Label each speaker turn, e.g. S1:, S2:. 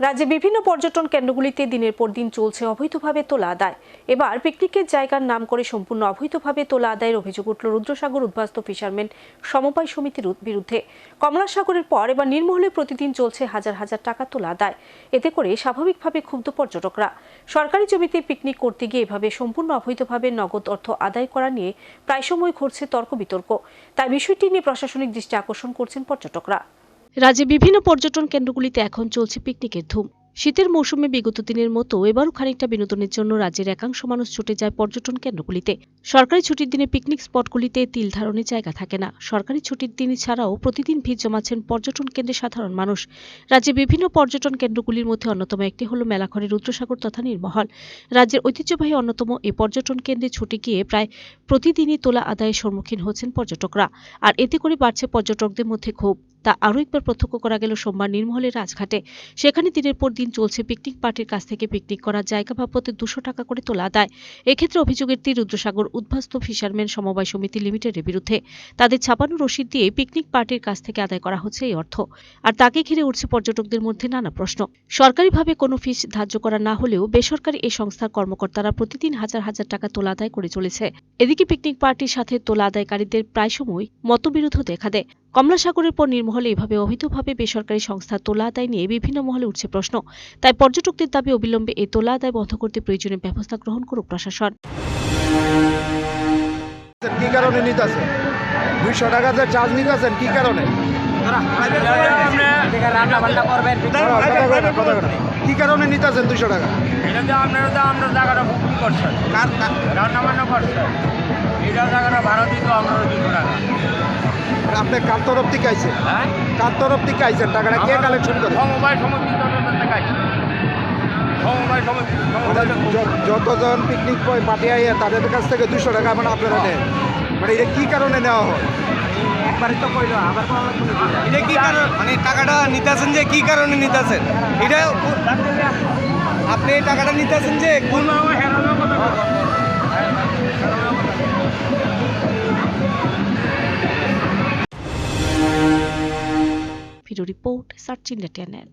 S1: রাজ্যে বিভিন্ন পর্যটন কেন্দ্রগুলিতে দিনের পর দিন চলছে অবৈধভাবে তোলা আদায়। এবার পিকনিকের জায়গার নাম করে সম্পূর্ণ অবৈধভাবে তোলা আদায়ের অভিযোগ উঠল রুদ্রসাগর উদ্বাস্ত ফিশারম্যান সমবায় সমিতির বিরুদ্ধে। কমলাসাগরের পর এবার নির্মহলে প্রতিদিন চলছে হাজার হাজার টাকা তোলা আদায়। এতে করে স্বাভাবিকভাবে ক্ষুব্ধ পর্যটকরা। সরকারি জমিতে পিকনিক করতে গিয়ে এভাবে সম্পূর্ণ অবৈধভাবে নগদ অর্থ আদায় করা নিয়ে প্রায় সময় ঘটছে তর্ক বিতর্ক। তাই বিষয়টি নিয়ে প্রশাসনিক দৃষ্টি আকর্ষণ করছেন পর্যটকরা। রাজ্যে বিভিন্ন পর্যটন কেন্দ্রগুলিতে এখন চলছে পিকনিকের ধুম। শীতের মৌসুমে বিগত দিনের মতো এবারও খানিকটা বিনোদনের জন্য রাজ্যের একাংশ মানুষ ছুটে যায় পর্যটন কেন্দ্রগুলিতে। সরকারি ছুটির দিনে পিকনিক স্পটগুলিতে তিল ধারণের জায়গা থাকে না। সরকারি ছুটির দিন ছাড়াও প্রতিদিন ভিড় জমাচ্ছেন পর্যটন কেন্দ্রে সাধারণ মানুষ। রাজ্যে বিভিন্ন পর্যটন কেন্দ্রগুলির মধ্যে অন্যতম একটি হল মেলাঘরের রুদ্রসাগর তথা নির্মহল। রাজ্যের ঐতিহ্যবাহী অন্যতম এই পর্যটন কেন্দ্রে ছুটে গিয়ে প্রায় প্রতিদিনই তোলা আদায়ের সম্মুখীন হচ্ছেন পর্যটকরা। আর এতে করে বাড়ছে পর্যটকদের মধ্যে ক্ষোভ। তা আরও একবার প্রত্যক্ষ করা গেল সোমবার নির্মহলের রাজঘাটে। সেখানে দিনের পর দিন চলছে পিকনিক পার্টির কাছ থেকে পিকনিক করার জায়গা বাবদ দুশো টাকা করে তোলা আদায়। এক্ষেত্রে অভিযোগের তীর রুদ্রসাগর উদ্বাস্ত ফিশারম্যান সমবায় সমিতি লিমিটেডের বিরুদ্ধে। তাদের ছাপানো রসিদ দিয়ে পিকনিক পার্টির কাছ থেকে আদায় করা হচ্ছে এই অর্থ। আর তাকে ঘিরে উঠছে পর্যটকদের মধ্যে নানা প্রশ্ন। সরকারিভাবে কোনো ফিস ধার্য করা না হলেও বেসরকারি এই সংস্থার কর্মকর্তারা প্রতিদিন হাজার হাজার টাকা তোলা আদায় করে চলেছে। এদিকে পিকনিক পার্টির সাথে তোলা আদায়কারীদের প্রায় সময় মতবিরোধও দেখা দেয়। কমলাসাগরের পর নির্মহলে এভাবে অবৈধভাবে বেসরকারি সংস্থা তোলা আদায় নিয়ে বিভিন্ন মহলে উঠছে প্রশ্ন। তাই পর্যটকদের দাবি অবিলম্বে এই তোলা আদায় বন্ধ করতে প্রয়োজনীয় ব্যবস্থা গ্রহণ করুক প্রশাসন।
S2: কি কারণে নিতেছে? দুইশো টাকা যে চার্জ নিতেছেন কি কারণে?
S3: রান্না করবেন
S2: দাঁড়াও, কথা কয় না, কথা কয় না। কি কারণে নিতেছেন দুইশো টাকা?
S3: এটা যে আপনারা তো আমরা জায়গাটা বুকিং করছেন রান্না বান্না করছেন এটা জায়গাটা ভাড়া দিত আপনারা দুশো টাকা
S2: আপনি কার তরফ থেকে আইছেন?
S3: হ্যাঁ?
S2: কার তরফ থেকে আইছেন? টাকাটা কে কালেকশন করে?
S3: সমবায় সমিতি দেখাই সমবায় সমিতি
S2: মানে যতজন পিকনিক পার্টি আইয়ে তাদের কাছ থেকে দুশো টাকা মানে আপনারা নেন। মানে এটা কি কারণে নেওয়া হয়?
S3: একবারই তো কইলো আবার
S4: এটা কি কারণ? মানে টাকাটা নিতেছেন যে কি কারণে নিতেছেন? এটা আপনি এই টাকাটা নিতেছেন যে কোন
S3: কথা
S1: video report search India channel